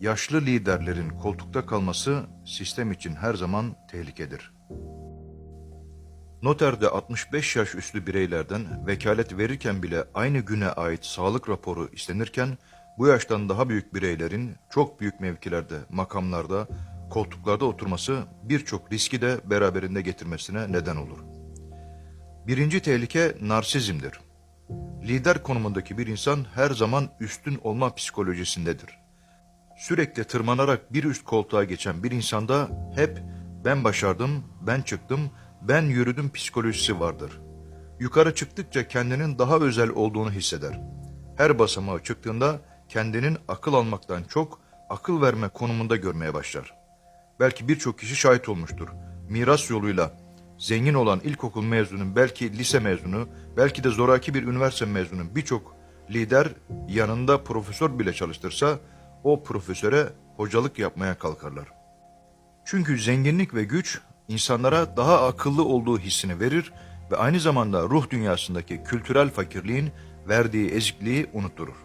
yaşlı liderlerin koltukta kalması sistem için her zaman tehlikedir. Noterde 65 yaş üstü bireylerden vekalet verirken bile aynı güne ait sağlık raporu istenirken bu yaştan daha büyük bireylerin çok büyük mevkilerde, makamlarda, koltuklarda oturması birçok riski de beraberinde getirmesine neden olur. Birinci tehlike narsizmdir. Lider konumundaki bir insan her zaman üstün olma psikolojisindedir. Sürekli tırmanarak bir üst koltuğa geçen bir insanda hep ben başardım, ben çıktım, ben yürüdüm psikolojisi vardır. Yukarı çıktıkça kendinin daha özel olduğunu hisseder. Her basamağa çıktığında kendinin akıl almaktan çok akıl verme konumunda görmeye başlar. Belki birçok kişi şahit olmuştur. Miras yoluyla zengin olan ilkokul mezunu, belki lise mezunu, belki de zoraki bir üniversite mezunu birçok lider yanında profesör bile çalıştırsa o profesöre hocalık yapmaya kalkarlar. Çünkü zenginlik ve güç insanlara daha akıllı olduğu hissini verir ve aynı zamanda ruh dünyasındaki kültürel fakirliğin verdiği ezikliği unutturur.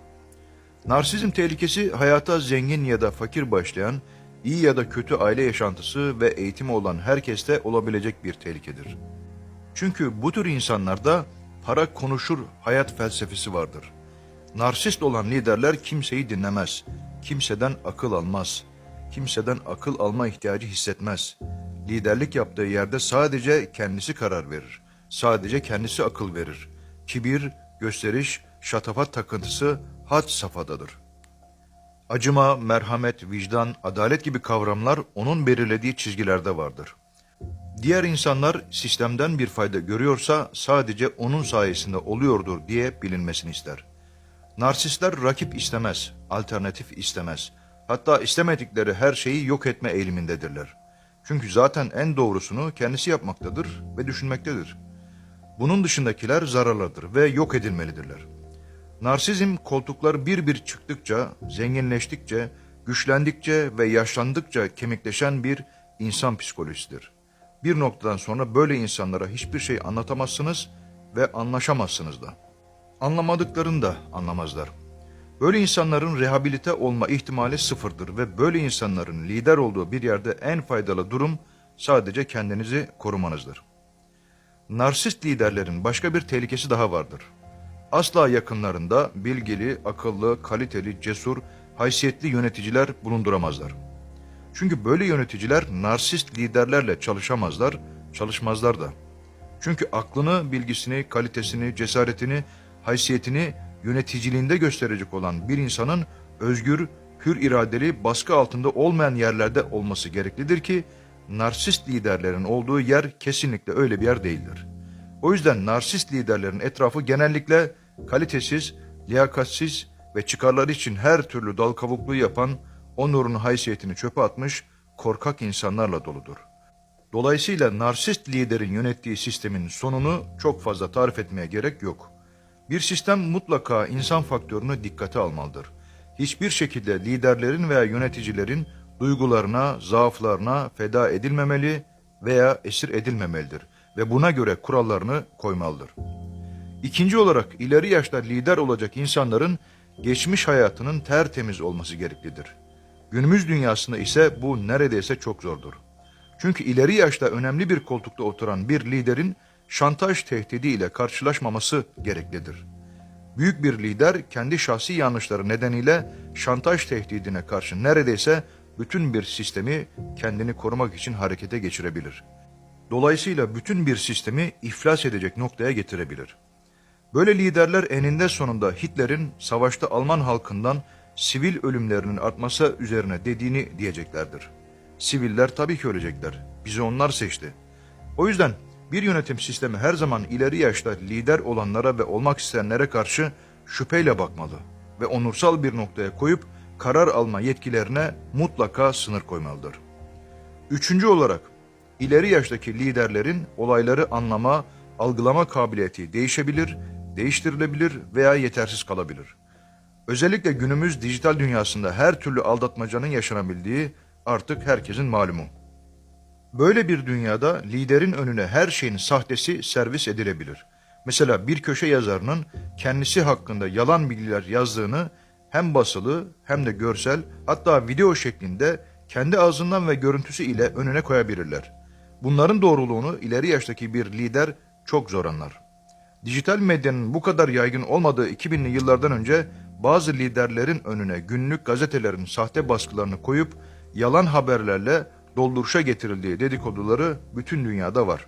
Narsizm tehlikesi hayata zengin ya da fakir başlayan, iyi ya da kötü aile yaşantısı ve eğitimi olan herkeste olabilecek bir tehlikedir. Çünkü bu tür insanlarda para konuşur hayat felsefesi vardır. Narsist olan liderler kimseyi dinlemez, kimseden akıl almaz, kimseden akıl alma ihtiyacı hissetmez. Liderlik yaptığı yerde sadece kendisi karar verir, sadece kendisi akıl verir. Kibir, gösteriş, şatafat takıntısı had safhadadır. Acıma, merhamet, vicdan, adalet gibi kavramlar onun belirlediği çizgilerde vardır. Diğer insanlar sistemden bir fayda görüyorsa sadece onun sayesinde oluyordur diye bilinmesini ister. Narsistler rakip istemez, alternatif istemez. Hatta istemedikleri her şeyi yok etme eğilimindedirler. Çünkü zaten en doğrusunu kendisi yapmaktadır ve düşünmektedir. Bunun dışındakiler zararlıdır ve yok edilmelidirler. Narsizm koltuklar bir bir çıktıkça, zenginleştikçe, güçlendikçe ve yaşlandıkça kemikleşen bir insan psikolojisidir. Bir noktadan sonra böyle insanlara hiçbir şey anlatamazsınız ve anlaşamazsınız da. Anlamadıklarını da anlamazlar. Böyle insanların rehabilite olma ihtimali sıfırdır ve böyle insanların lider olduğu bir yerde en faydalı durum sadece kendinizi korumanızdır. Narsist liderlerin başka bir tehlikesi daha vardır. Asla yakınlarında bilgili, akıllı, kaliteli, cesur, haysiyetli yöneticiler bulunduramazlar. Çünkü böyle yöneticiler narsist liderlerle çalışamazlar, çalışmazlar da. Çünkü aklını, bilgisini, kalitesini, cesaretini, haysiyetini yöneticiliğinde gösterecek olan bir insanın özgür, hür iradeli, baskı altında olmayan yerlerde olması gereklidir ki narsist liderlerin olduğu yer kesinlikle öyle bir yer değildir. O yüzden narsist liderlerin etrafı genellikle kalitesiz, liyakatsiz ve çıkarları için her türlü dal kavukluğu yapan, onurunu haysiyetini çöpe atmış korkak insanlarla doludur. Dolayısıyla narsist liderin yönettiği sistemin sonunu çok fazla tarif etmeye gerek yok. Bir sistem mutlaka insan faktörünü dikkate almalıdır. Hiçbir şekilde liderlerin veya yöneticilerin duygularına, zaaflarına feda edilmemeli veya esir edilmemelidir ve buna göre kurallarını koymalıdır. İkinci olarak ileri yaşta lider olacak insanların geçmiş hayatının tertemiz olması gereklidir. Günümüz dünyasında ise bu neredeyse çok zordur. Çünkü ileri yaşta önemli bir koltukta oturan bir liderin şantaj tehdidi ile karşılaşmaması gereklidir. Büyük bir lider kendi şahsi yanlışları nedeniyle şantaj tehdidine karşı neredeyse bütün bir sistemi kendini korumak için harekete geçirebilir. Dolayısıyla bütün bir sistemi iflas edecek noktaya getirebilir. Böyle liderler eninde sonunda Hitler'in savaşta Alman halkından sivil ölümlerinin artması üzerine dediğini diyeceklerdir. Siviller tabii ki ölecekler. Bizi onlar seçti. O yüzden bir yönetim sistemi her zaman ileri yaşta lider olanlara ve olmak isteyenlere karşı şüpheyle bakmalı ve onursal bir noktaya koyup karar alma yetkilerine mutlaka sınır koymalıdır. Üçüncü olarak ileri yaştaki liderlerin olayları anlama, algılama kabiliyeti değişebilir, değiştirilebilir veya yetersiz kalabilir. Özellikle günümüz dijital dünyasında her türlü aldatmacanın yaşanabildiği artık herkesin malumu. Böyle bir dünyada liderin önüne her şeyin sahtesi servis edilebilir. Mesela bir köşe yazarının kendisi hakkında yalan bilgiler yazdığını hem basılı hem de görsel hatta video şeklinde kendi ağzından ve görüntüsü ile önüne koyabilirler. Bunların doğruluğunu ileri yaştaki bir lider çok zor anlar. Dijital medyanın bu kadar yaygın olmadığı 2000'li yıllardan önce bazı liderlerin önüne günlük gazetelerin sahte baskılarını koyup yalan haberlerle dolduruşa getirildiği dedikoduları bütün dünyada var.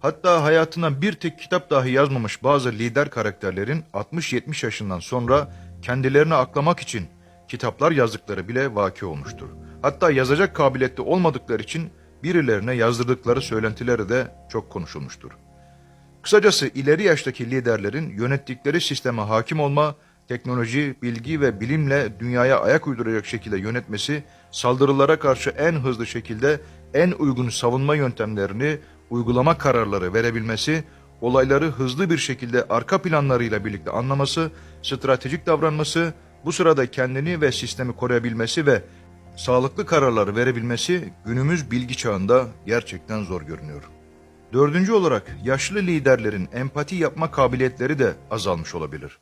Hatta hayatına bir tek kitap dahi yazmamış bazı lider karakterlerin 60-70 yaşından sonra kendilerini aklamak için kitaplar yazdıkları bile vaki olmuştur. Hatta yazacak kabiliyette olmadıkları için birilerine yazdırdıkları söylentileri de çok konuşulmuştur. Kısacası ileri yaştaki liderlerin yönettikleri sisteme hakim olma, teknoloji, bilgi ve bilimle dünyaya ayak uyduracak şekilde yönetmesi, saldırılara karşı en hızlı şekilde en uygun savunma yöntemlerini, uygulama kararları verebilmesi, olayları hızlı bir şekilde arka planlarıyla birlikte anlaması, stratejik davranması, bu sırada kendini ve sistemi koruyabilmesi ve sağlıklı kararları verebilmesi günümüz bilgi çağında gerçekten zor görünüyor. Dördüncü olarak yaşlı liderlerin empati yapma kabiliyetleri de azalmış olabilir.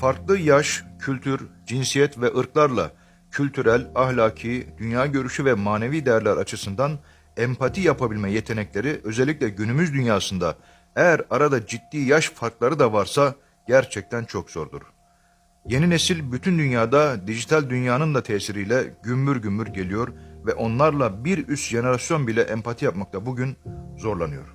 Farklı yaş, kültür, cinsiyet ve ırklarla kültürel, ahlaki, dünya görüşü ve manevi değerler açısından empati yapabilme yetenekleri özellikle günümüz dünyasında eğer arada ciddi yaş farkları da varsa gerçekten çok zordur. Yeni nesil bütün dünyada dijital dünyanın da tesiriyle gümbür gümbür geliyor ve onlarla bir üst jenerasyon bile empati yapmakta bugün zorlanıyor.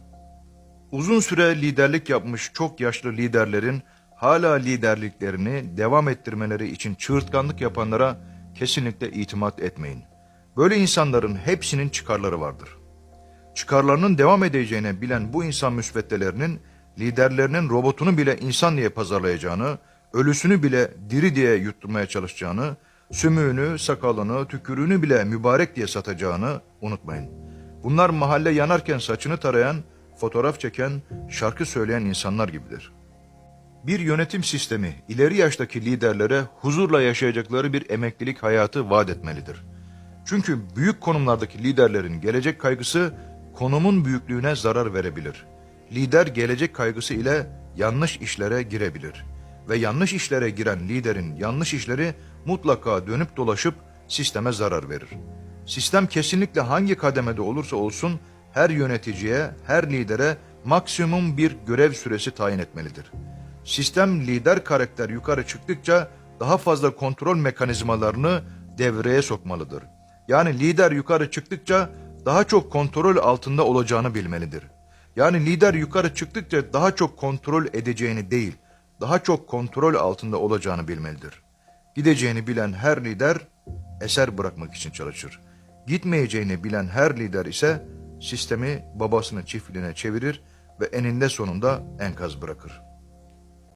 Uzun süre liderlik yapmış çok yaşlı liderlerin hala liderliklerini devam ettirmeleri için çığırtkanlık yapanlara kesinlikle itimat etmeyin. Böyle insanların hepsinin çıkarları vardır. Çıkarlarının devam edeceğine bilen bu insan müsveddelerinin liderlerinin robotunu bile insan diye pazarlayacağını, ölüsünü bile diri diye yutturmaya çalışacağını, sümüğünü, sakalını, tükürüğünü bile mübarek diye satacağını unutmayın. Bunlar mahalle yanarken saçını tarayan, fotoğraf çeken, şarkı söyleyen insanlar gibidir. Bir yönetim sistemi ileri yaştaki liderlere huzurla yaşayacakları bir emeklilik hayatı vaat etmelidir. Çünkü büyük konumlardaki liderlerin gelecek kaygısı konumun büyüklüğüne zarar verebilir. Lider gelecek kaygısı ile yanlış işlere girebilir ve yanlış işlere giren liderin yanlış işleri mutlaka dönüp dolaşıp sisteme zarar verir. Sistem kesinlikle hangi kademede olursa olsun her yöneticiye, her lidere maksimum bir görev süresi tayin etmelidir. Sistem lider karakter yukarı çıktıkça daha fazla kontrol mekanizmalarını devreye sokmalıdır. Yani lider yukarı çıktıkça daha çok kontrol altında olacağını bilmelidir. Yani lider yukarı çıktıkça daha çok kontrol edeceğini değil, daha çok kontrol altında olacağını bilmelidir. Gideceğini bilen her lider eser bırakmak için çalışır. Gitmeyeceğini bilen her lider ise sistemi babasının çiftliğine çevirir ve eninde sonunda enkaz bırakır.